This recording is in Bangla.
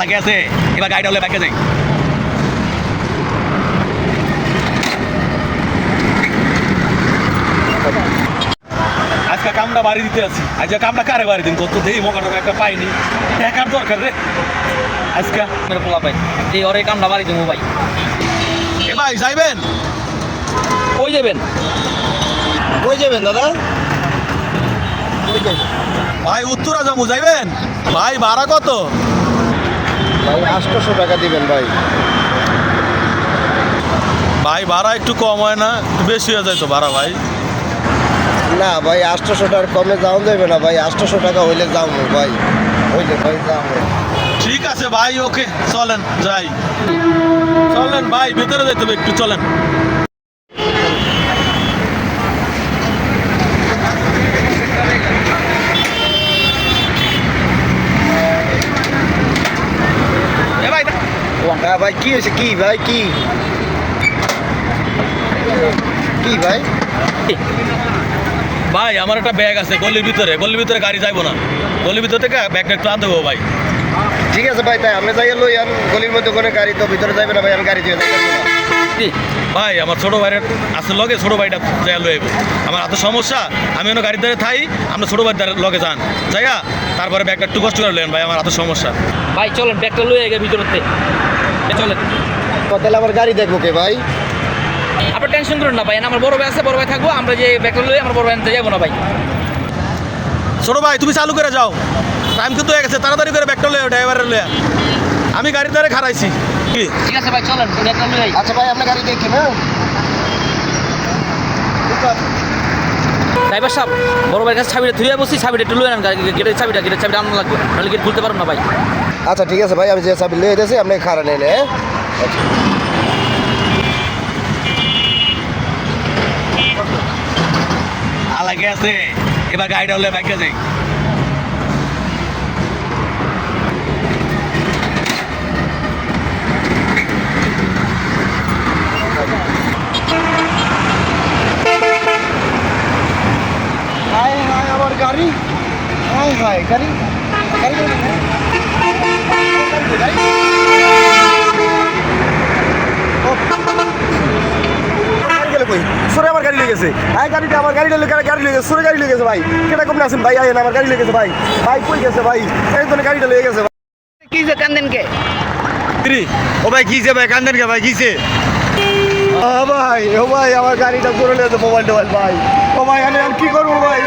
আলাগে আছে। এবার গাড়িটা হলে ব্যাকে যাই। আজকে কামটা বাড়ি দিতে আছি। আজকে কামটা কারে বাড়ি দিন কত দেই টকা একটা পাইনি। টাকার দরকার রে। আজকে মেরে পোলা ভাই এই ওরে কামটা বাড়ি দেবো ভাই। এ ভাই যাইবেন? কই যাবেন? কই যাবেন দাদা? ভাই উত্তরা যাব যাইবেন? ভাই ভাড়া কত? ভাই আটশোশো টাকা দিবেন ভাই। ভাই ভাড়া একটু কম হয় না? একটু বেশি হয়ে যায় তো ভাড়া ভাই। না ভাই আটশোশো টাকার কমে যাও দেবে না ভাই আটশোশো টাকা হইলে যাও ভাই। হইলে ভাই যাও ঠিক আছে ভাই ওকে চলেন যাই। চলেন ভাই ভেতরে যেতে হবে একটু চলেন। হ্যাঁ ভাই কি হয়েছে? কি ভাই কি? কি ভাই? ভাই আমার একটা ব্যাগ আছে গলির ভিতরে। গলির ভিতরে গাড়ি যাইবো না। গলির ভিতর থেকে ব্যাগটা একটু আনতে হবে ভাই। ঠিক আছে ভাই তাই আপনি যাই লই আন গলির মধ্যে কোনো গাড়ি তো ভিতরে যাবে না ভাই আমি গাড়ি দিয়ে যাই? ভাই আমার ছোট ভাইয়ের আছে লগে ছোট ভাইটা যাই লইব আমার এত সমস্যা আমি অন্য গাড়ির দ্বারা থাই আমরা ছোট ভাইয়ের দ্বারা লগে যান। যাইয়া তারপরে ব্যাগটা একটু কষ্ট করে লেন ভাই আমার এত সমস্যা। ভাই চলেন ব্যাগটা লয়ে গে ভিতরতে। চলেন। তাহলে আমার গাড়ি দেখব কে ভাই? আপনার টেনশন করুন না ভাই আমার বড় ভাই আছে বড় ভাই থাকব আমরা যে ব্যাগটা লয়ে আমার বড় ভাই আনতে যাব না ভাই। ছোট ভাই তুমি চালু করে যাও। টাইম কিন্তু হয়ে গেছে তাড়াতাড়ি করে ব্যাগটা লয়ে ড্রাইভারের লয়ে। আমি গাড়ির দ্বারা খারাইছি কি ঠিক আছে ভাই চলেন আচ্ছা ভাই আপনার গাড়ি দেখি না ড্রাইভার সাহেব বড় ভাইয়ের কাছে চাবিটা ধুয়ে বসি চাবিটা একটু লুয়ে নেন গেটের চাবিটা গেটের চাবিটা আনতে লাগবে নাহলে গেট খুলতে পারব না ভাই। আচ্ছা ঠিক আছে ভাই আমি যে চাবি লিয়ে দিয়েছি আপনি খারা নেই হ্যাঁ? আচ্ছা আলাগে আছে এবার গাড়িটা হলে বাইক যাই হায় হায় আমার গাড়ি হায় হায়। গাড়ি সুরে আমার গাড়ি লেগেছে। আই গাড়িটা আমার গাড়ি লেগে গাড়ি লেগেছে সুরে গাড়ি লেগেছে ভাই। কেটা কমলে আছেন? ভাই আইন আমার গাড়ি লেগেছে ভাই। ভাই কই গেছে ভাই? এই জন্য গাড়িটা লেগে গেছে কি যে কান্দেন কে ও ভাই কিসে ভাই কান্দেন কে ভাই ও ভাই ও ভাই আমার গাড়িটা পুরো লেগেছে মোবাইল টোবাইল ভাই। ও ভাই আমি আমি কি করব ভাই?